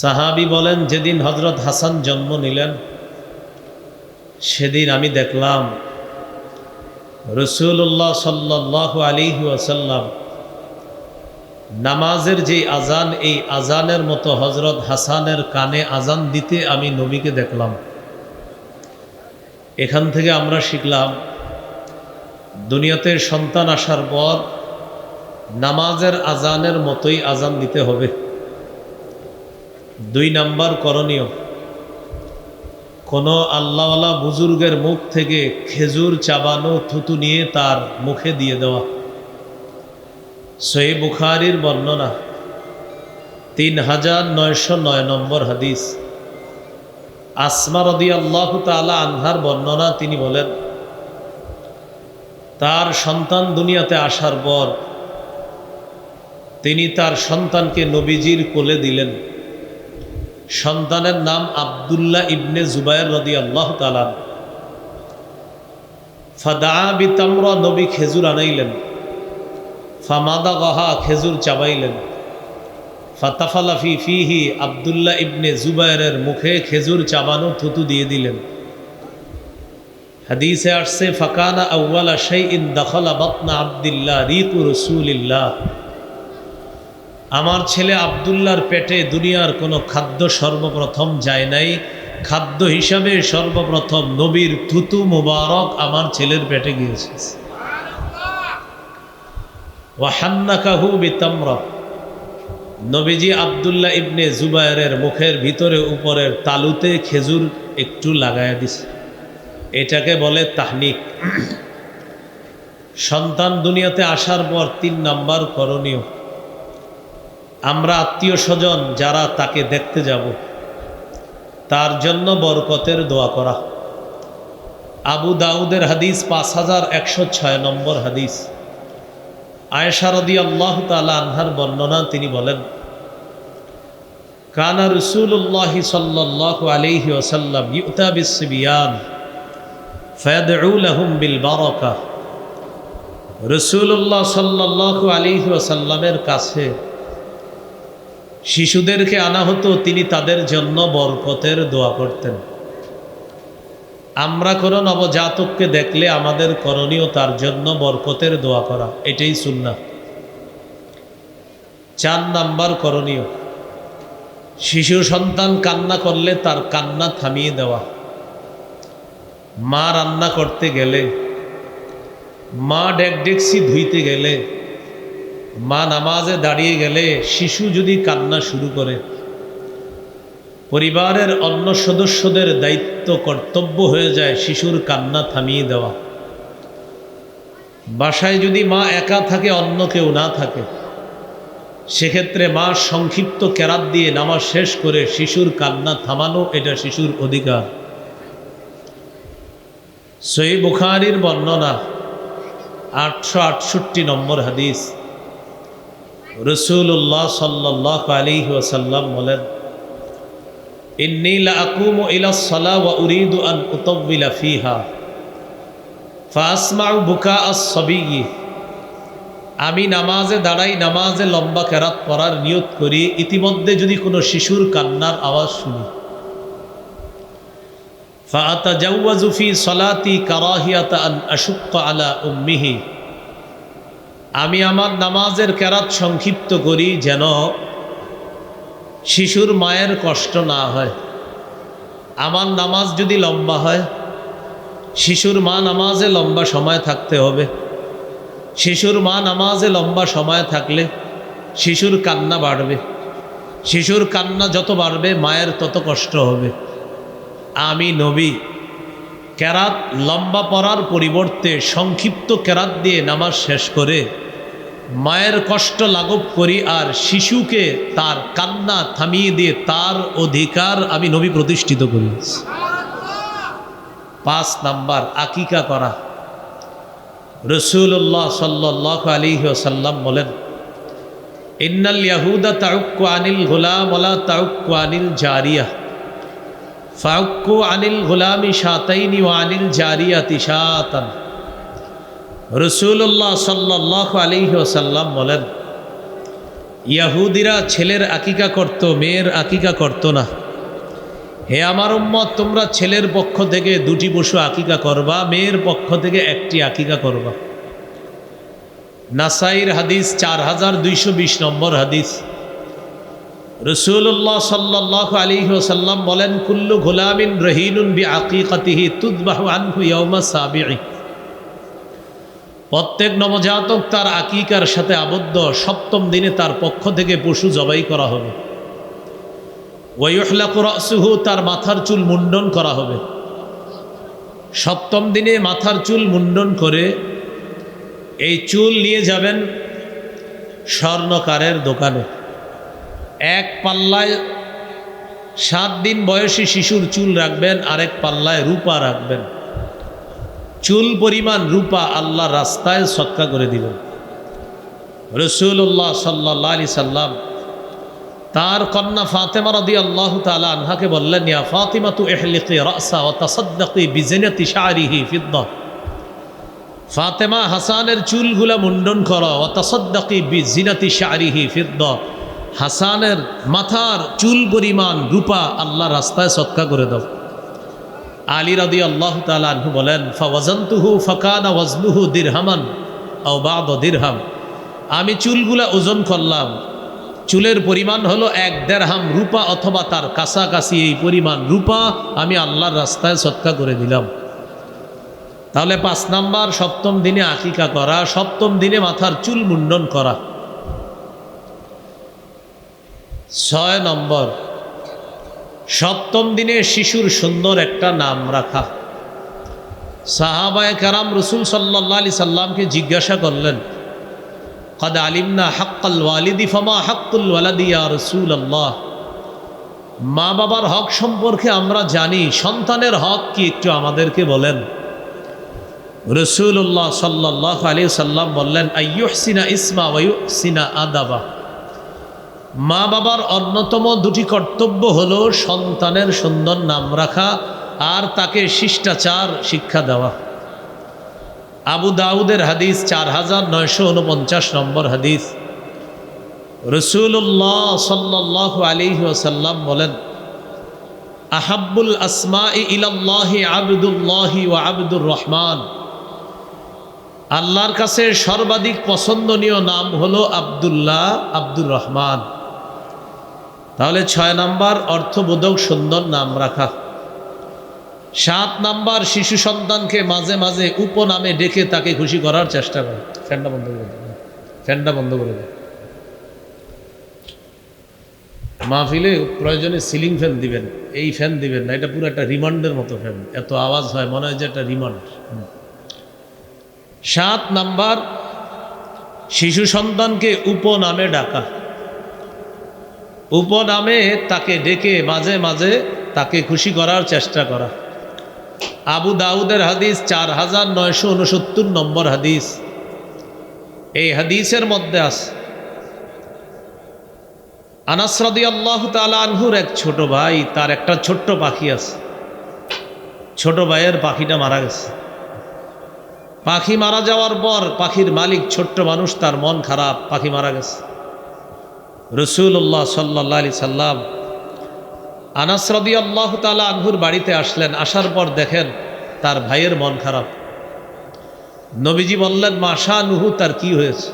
সাহাবি বলেন, যেদিন হজরত হাসান জন্ম নিলেন, সেদিন আমি দেখলাম রসুল্লাহ সাল্লাহ আলী আসাল্লাম নামাজের যে আজান এই আজানের মতো হজরত হাসানের কানে আজান দিতে আমি নবীকে দেখলাম। এখান থেকে আমরা শিখলাম, দুনিয়াতে সন্তান আসার পর নামাজের আজানের মতোই আজান দিতে হবে। দুই নাম্বার করণীয়। কোনো আল্লাহওয়ালা বুজুর্গের মুখ থেকে খেজুর, চাবানো, থুতু নিয়ে তার মুখে দিয়ে দেওয়া। সহি বুখারির বর্ণনা। তিন হাজার নয়শো নয় নম্বর হাদিস। আসমা রদি আল্লাহ তালা আনহার বর্ণনা তিনি বলেন, তার সন্তান দুনিয়াতে আসার পর তিনি তার সন্তানকে নবীজির কোলে দিলেন। সন্তানের নাম আবদুল্লাহ ইবনে জুবাইর রদি আল্লাহ তালান ফাদা বিতাম্র, নবী খেজুর আনাইলেন। ফামাদা গহা খেজুর চাবাইলেন। ফাতাফালাফি ফিহি, আবদুল্লাহ ইবনে জুবাইরের মুখে খেজুর চাবানো থুতু দিয়ে দিলেন। হাদিসে আসছে, ফাকানা আউ্বালা সেই ইন দখলা বতনা আবদুল্লাহ রিকু রসুলিল্লাহ। আমার ছেলে আবদুল্লার পেটে দুনিয়ার কোনো খাদ্য সর্বপ্রথম যায় নাই। খাদ্য হিসাবে সর্বপ্রথম নবীর থুতু মুবারক আমার ছেলের পেটে গিয়েছে। ওয়াহান্নাকাহু বিতাম্রা। নবীজি আবদুল্লাহ ইবনে জুবায়ের মুখের ভিতরে উপরের তালুতে খেজুর একটু লাগাইয়া দিছে। এটাকে বলে তাহনিক। সন্তান দুনিয়াতে আসার পর তিন নাম্বার করণীয়। আমরা আত্মীয় স্বজন যারা তাকে দেখতে যাব, তার জন্য বরকতের দোয়া করা। আবু দাউদের হাদিস পাঁচ হাজার একশো ছয় নম্বর হাদিস। আয়েশারদি আল্লাহ তালা আনহার বর্ণনা তিনি বলেন, কানা রসুল্লাহ সাল্লাহ আলিহি ওসাল্লাম ইউতা বিসবিয়ান ফয়াদুলহম বিল বারকা। রসুল্লাহ সাল্লাহ আলিহি ওসাল্লামের কাছে শিশুদেরকে আনা হতো, তিনি তাদের জন্য বরকতের দোয়া করতেন। আমরা কোনো নবজাতককে দেখলে আমাদের করণীয় তার জন্য বরকতের দোয়া করা, এটাই সুন্না চার নাম্বার করণীয়, শিশু সন্তান কান্না করলে তার কান্না থামিয়ে দেওয়া। মা রান্না করতে গেলে, মা ডেক ডেকসি ধুইতে গেলে মা নামাজে দাঁড়িয়ে গেলে শিশু যদি কান্না শুরু করে, পরিবারের অন্য সদস্যদের দায়িত্ব কর্তব্য হয়ে যায় শিশুর কান্না থামিয়ে দেওয়া। বাসায় যদি মা একা থাকে, অন্য কেউ না থাকে, সেক্ষেত্রে মা সংক্ষিপ্ত কেরাত দিয়ে নামাজ শেষ করে শিশুর কান্না থামানো, এটা শিশুর অধিকার। সই বুখারির বর্ণনা আটশো আটষট্টি নম্বর হাদিস। রসুল্লাহ সাল্লাহ আলী ওসাল্লাম বলেন, ইন্নি লাকুমু ইলা আন উতাব্বিলা ফিহা ফাসমাউ বুকা আমি নামাজে দাঁড়াই নামাজে লম্বা কেরাত পড়ার নিয়ত করি, ইতিমধ্যে যদি কোনো শিশুর কান্নার আওয়াজ শুনি। ফাআতাজাওয়াজু ফি সলাতি কারাহিয়াতা আন আশুক্কা আলা উম্মিহি আমি আমার নামাজের কেরাত সংক্ষিপ্ত করি যেন শিশুর মায়ের কষ্ট না হয়। আমার নামাজ যদি লম্বা হয়, শিশুর মা নামাজে লম্বা সময় থাকতে হবে। শিশুর মা নামাজে লম্বা সময় থাকলে শিশুর কান্না বাড়বে। শিশুর কান্না যত বাড়বে, মায়ের তত কষ্ট হবে। আমি নবী, কেরাত লম্বা পড়ার পরিবর্তে সংক্ষিপ্ত কেরাত দিয়ে নামাজ শেষ করে মায়ের কষ্ট লাঘব করি আর শিশুকে তার কান্না থামিয়ে দিয়ে তার অধিকার আমি নবী প্রতিষ্ঠিত করি। পাঁচ নাম্বার, আকিকা করা। রসুল্লাহ সাল্লাহ আলী সাল্লাম বলেন, ইন্নাল ইয়াহুদা তাউক্কু আনিল গোলাম ওলা তাউক্কু আনিল জারিয়া। ফাউক্কু আনিল গোলামি সাতাইনি ও আনিল জারিয়াতি সাতান রসুল্লাহ সাল্লাহ আলী সাল্লাম বলেন, ইয়াহুদিরা ছেলের আকিকা করত, মেয়ের আকিকা করত না। হে আমার উম্মত, তোমরা ছেলের পক্ষ থেকে দুটি পশু আকিকা করবা, মেয়ের পক্ষ থেকে একটি আকিকা করবা। নাসাইর হাদিস চার হাজার দুইশো বিশ নম্বর হাদিস। রসুল্লাহ সাল্লাহ আলী সাল্লাম বলেন, কুল্লু ঘুলামিন রহিনুন বি আকিকাতিহি তুদবাহু আনহু ইয়ৌমা সাবিঈ। প্রত্যেক নবজাতক তার আকিকার সাথে আবদ্ধ। সপ্তম দিনে তার পক্ষ থেকে পশু জবাই করা হবে। ওয়ুহলা কুরাসুহু তার মাথার চুল মুন্ডন করা হবে। সপ্তম দিনে মাথার চুল মুন্ডন করে এই চুল নিয়ে যাবেন স্বর্ণকারের দোকানে। এক পাল্লায় সাত দিন বয়সী শিশুর চুল রাখবেন, আরেক পাল্লায় রূপা রাখবেন। চুল পরিমাণ রূপা আল্লাহ রাস্তায় সৎকা করে দিবেন রসুল্লাহ সাল্লাহ আলি সাল্লাম তার কন্যা ফাতেমা রদি আল্লাহ তালা আনহাকে বললেন, ইয়া ফাতিমা তু এহলিকে রাসা ও তাসদ্দাকি বিজেনাতি শাহরিহি ফিদ্দা। ফাতেমা হাসানের চুলগুলা মুন্ডন করো ও তাসদ্দাকি বিজিনাতি শাহরিহি ফিদ্দা। হাসানের মাথার চুল পরিমাণ রূপা আল্লাহ রাস্তায় সৎকা করে দাও। আলী রাদি আল্লাহ তালু বলেন, ফাওয়াজন্তুহু ফকানা ওয়াজনুহু দিরহামান ও বাদ দিরহাম। আমি চুলগুলা ওজন করলাম। চুলের পরিমাণ হলো এক দেড়হাম রূপা অথবা তার কাছাকাছি এই পরিমাণ রূপা আমি আল্লাহর রাস্তায় সৎকা করে দিলাম। তাহলে পাঁচ নাম্বার, সপ্তম দিনে আকিকা করা, সপ্তম দিনে মাথার চুল মুন্ডন করা। ছয় নম্বর সপ্তম দিনে শিশুর সুন্দর একটা নাম রাখা। সাহাবায় কারাম রসুল সাল্লাহ আলি সাল্লামকে জিজ্ঞাসা করলেন, কদ আলিমনা হাক্কাল ওয়ালিদি ফমা হাক্কুল ওয়ালাদিয়া রসুল আল্লাহ মা বাবার হক সম্পর্কে আমরা জানি, সন্তানের হক কি একটু আমাদেরকে বলেন। রসুল্লাহ সাল্লাহ আলী সাল্লাম বললেন, আইয়ুহসিনা ইসমা ওয়ুহসিনা আদাবা। মা বাবার অন্যতম দুটি কর্তব্য হলো সন্তানের সুন্দর নাম রাখা আর তাকে শিষ্টাচার শিক্ষা দেওয়া। আবু দাউদের হাদিস চার হাজার নয়শো উনপঞ্চাশ নম্বর হাদিস। রসুল্লাহ সাল্লাহ আলী ওসাল্লাম বলেন, আহাব্বুল আসমা ইলাল্লাহি আবদুল্লাহি ও আবদুর রহমান। আল্লাহর কাছে সর্বাধিক পছন্দনীয় নাম হলো আবদুল্লাহ আব্দুর রহমান। তাহলে ছয় নাম্বার অর্থবোধক সুন্দর নাম রাখা। সাত নাম্বার শিশু সন্তানকে মাঝে মাঝে উপনামে ডেকে তাকে খুশি করার চেষ্টা করে। ফ্যানটা বন্ধ করে দেবে ফ্যানটা বন্ধ করে দেবে মাহফিলে প্রয়োজনে সিলিং ফ্যান দিবেন, এই ফ্যান দিবেন না, এটা পুরো একটা রিমান্ডের মতো ফ্যান। এত আওয়াজ হয়, মনে হয় যে একটা রিমান্ড। সাত নাম্বার শিশু সন্তানকে উপনামে ডাকা। উপনামে তাকে ডেকে মাঝে মাঝে তাকে খুশি করার চেষ্টা করা। আবু দাউদের হাদিস চার হাজার নয়শো উনসত্তর নম্বর হাদিস। এই হাদিসের মধ্যে আছে আনাসরদি আল্লাহ তালা আনহুর এক ছোট ভাই, তার একটা ছোট্ট পাখি আছে। ছোট ভাইয়ের পাখিটা মারা গেছে। পাখি মারা যাওয়ার পর পাখির মালিক ছোট্ট মানুষ, তার মন খারাপ, পাখি মারা গেছে। রসুল্লাহ সাল্লা আলি সাল্লাম আনাসরদি আল্লাহ তালা আনহুর বাড়িতে আসলেন। আসার পর দেখেন তার ভাইয়ের মন খারাপ। নবীজি বললেন মাশা নুহু তার কি হয়েছে?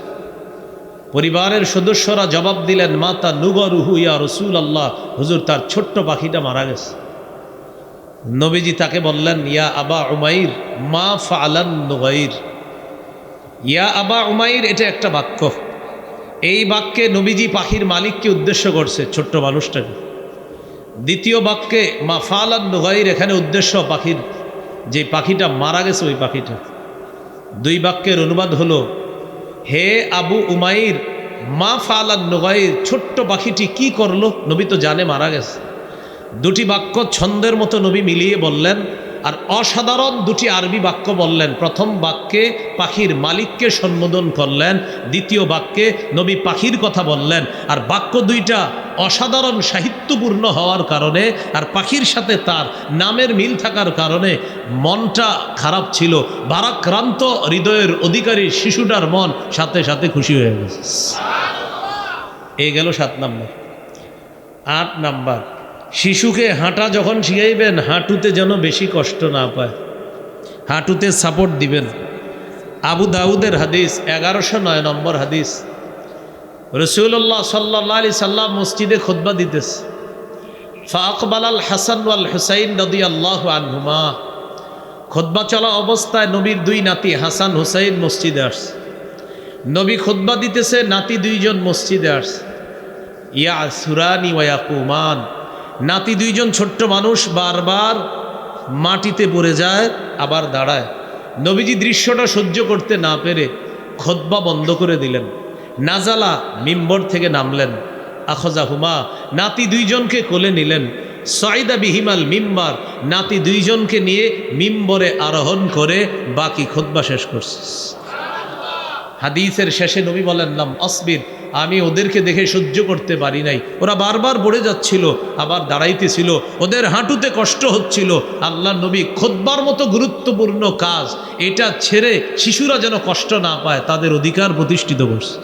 পরিবারের সদস্যরা জবাব দিলেন, মা তা নুগরুহু, ইয়া রসুল আল্লাহ হুজুর, তার ছোট্ট পাখিটা মারা গেছে। নবীজি তাকে বললেন, ইয়া আবা উমাইর, মা ফালান নুগাইর। ইয়া আবা উমাইর, এটা একটা বাক্য। এই বাক্যে নবীজি পাখির মালিককে উদ্দেশ্য করছে, ছোট্ট মানুষটাকে। দ্বিতীয় বাক্যে, মা ফালান নুগাইর এখানে উদ্দেশ্য পাখির। যে পাখিটা মারা গেছে, ওই পাখিটা। দুই বাক্যের অনুবাদ হলো, হে আবু উমাইর, মা ফালান নুগাইর, ছোট্ট পাখিটি কি করল? নবী তো জানে মারা গেছে। দুটি বাক্য ছন্দের মতো নবী মিলিয়ে বললেন আর অসাধারণ দুটি আরবি বাক্য বললেন। প্রথম বাক্যে পাখির মালিককে সম্বোধন করলেন, দ্বিতীয় বাক্যে নবী পাখির কথা বললেন। আর বাক্য দুইটা অসাধারণ সাহিত্যপূর্ণ হওয়ার কারণে আর পাখির সাথে তার নামের মিল থাকার কারণে মনটা খারাপ ছিল। ভারাক্রান্ত হৃদয়ের অধিকারী শিশুটার মন সাথে সাথে খুশি হয়ে গেছে। এই গেল সাত নাম্বার। আট নাম্বার। শিশুকে হাঁটা যখন শিখাইবেন, হাঁটুতে যেন বেশি কষ্ট না পায়। হাঁটুতে সাপোর্ট দিবেন। আবু দাউদের হাদিস, এগারোশো নয় নম্বর হাদিস। রসুল্লাহ সাল্লাহ আলি সাল্লাম মসজিদে খোদবা দিতেছে। ফাকবাল আল হাসান আল হুসাইন নদী আল্লাহ আনহুমা। খোদবা চলা অবস্থায় নবীর দুই নাতি হাসান হুসাইন মসজিদে আসছে। নবী খোদবা দিতেছে, নাতি দুইজন মসজিদে আসছে। ইয়া সুরানি ওয়াকুমান নাতি দুইজন ছোট্ট মানুষ বারবার মাটিতে পড়ে যায়, আবার দাঁড়ায়। নবীজি দৃশ্যটা সহ্য করতে না পেরে খোদবা বন্ধ করে দিলেন। নাজালা মিম্বর থেকে নামলেন। আখজা হুমা নাতি দুইজনকে কোলে নিলেন। সয়দা বিহিমাল মিম্বার নাতি দুইজনকে নিয়ে মিম্বরে আরোহণ করে বাকি খোদবা শেষ করছে। হাদিসের শেষে নবী বলেন, নাম অসবির আমি ওদেরকে দেখে সহ্য করতে পারি নাই। ওরা বারবার পড়ে যাচ্ছিল, আবার দাঁড়াইতেছিল, ওদের হাঁটুতে কষ্ট হচ্ছিল। আল্লাহ নবী খোদবার মতো গুরুত্বপূর্ণ কাজ, এটা ছেড়ে শিশুরা যেন কষ্ট না পায়, তাদের অধিকার প্রতিষ্ঠিত করছে।